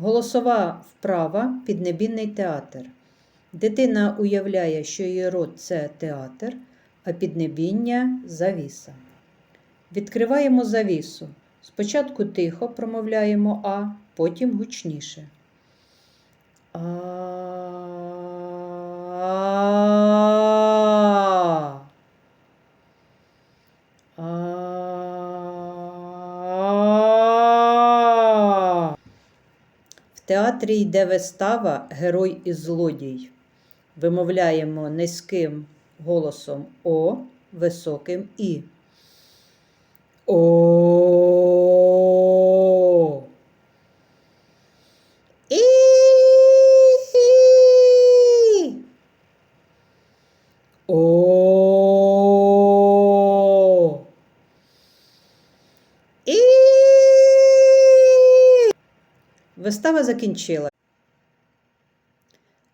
Голосова вправа піднебінний театр. Дитина уявляє, що її рот це театр, а піднебіння завіса. Відкриваємо завісу. Спочатку тихо промовляємо А, потім гучніше. А. А. театрі йде вистава Герой і злодій. Вимовляємо низьким голосом О, високим І. О. І. О. І. Вистава закінчила.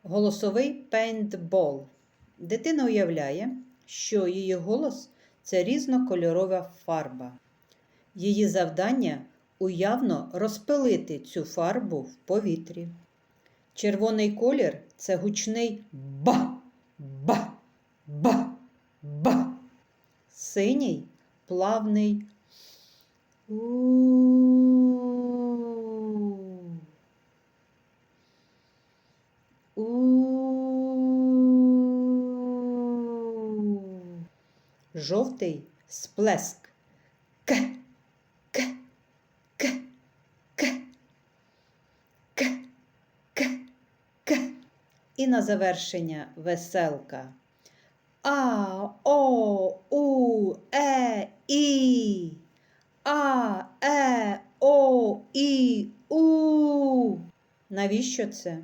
Голосовий пейнтбол. Дитина уявляє, що її голос це різнокольорова фарба. Її завдання уявно розпилити цю фарбу в повітрі. Червоний колір це гучний ба, ба, ба, ба. Синій плавний у. У. Жовтий сплеск. К. К. К. К. К. К. К. І на завершення веселка. А, О, У, Е, І. А, Е, О, І, У. Навіщо це?